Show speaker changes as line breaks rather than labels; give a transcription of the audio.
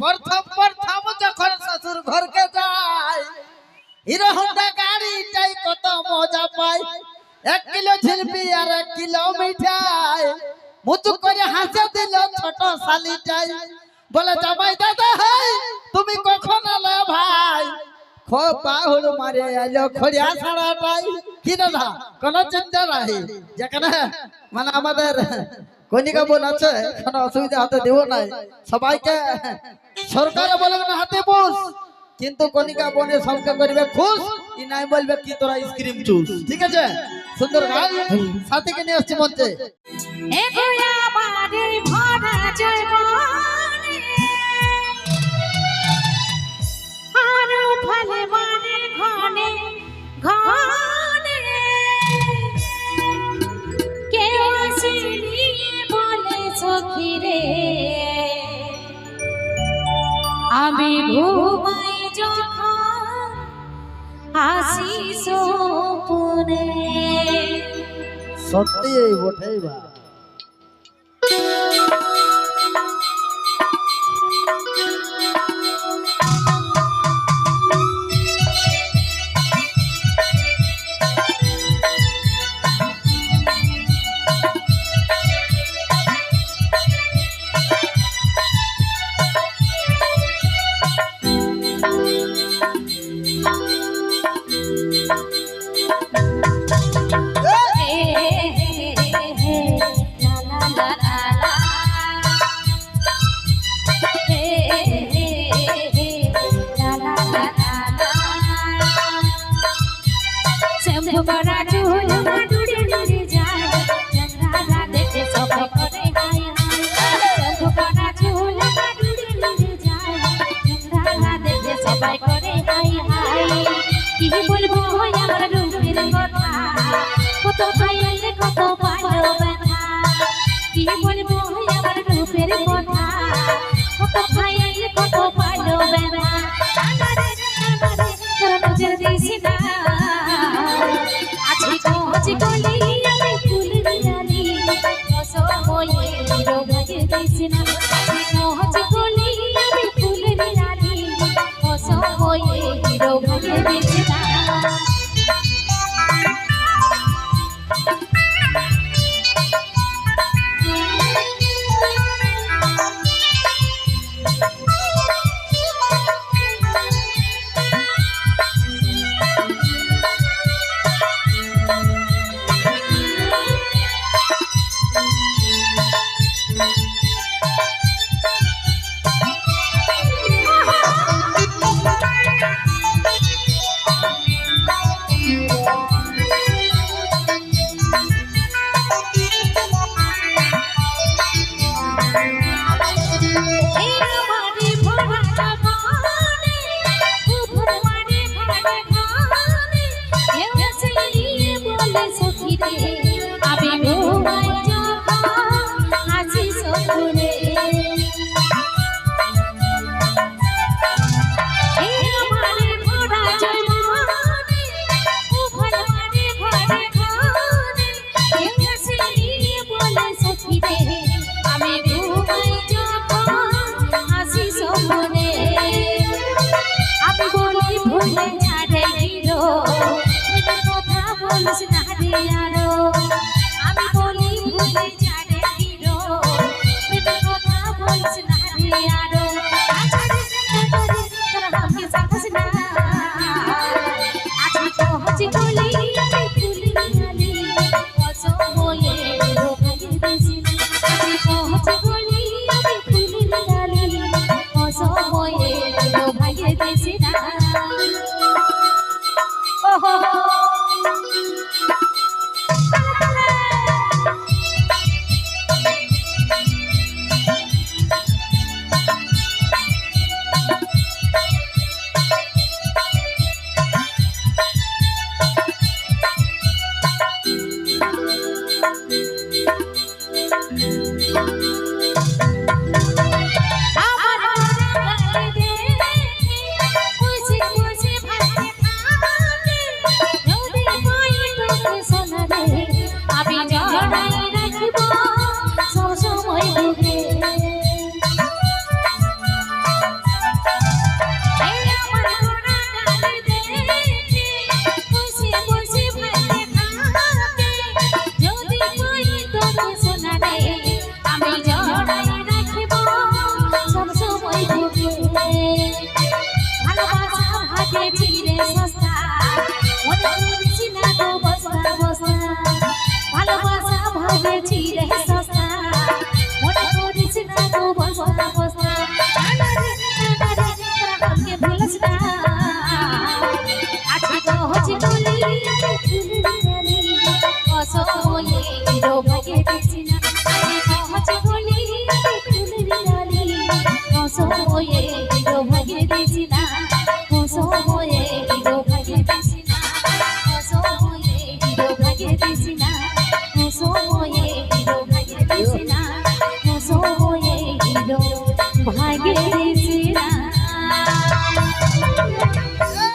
প্রথম প্রথম যখন শ্বশুর ঘরকে যায়, হিরো হোন্ডা গাড়িটাই কত মজা পাই এক কিলো ঝিলপি আর এক কিলো মিঠাই। মুচু করে হাসে দিল ছোট শালিটাই। বলে, জামাই দাদা, হাই, তুমি কখন এলে ভাই? খো বাহুর মারে এলো খড়িয়া ছাড়াটাই কি দাদা কোন চিন্তা নাই। যেখানে মানে আমাদের কনিকা বোন আছে, কোনো অসুবিধা হাতে দেবো নাই। সবাইকে সরকার বলবে না, হাতে বস। কিন্তু কনিকা বোনে সবকে করবে খুশ, ই নাই বলবে, কি তোরা আইসক্রিম চুস? ঠিক আছে? সুন্দর গান সাথীকে নিয়ে আসছি মঞ্চে।
আসি সপনে
সত্যি বটেই বা
বলব আমার রূপের কথা কত খাইলে কত পালো ব্যথা কি বলব আমার রূপের কথা কত খাইলে কত পালো ব্যথা আছি কোচি গলি আমি ফুল দিলালি সময়ে রোগে দিস না কথা বলিস না রে আরও sister. What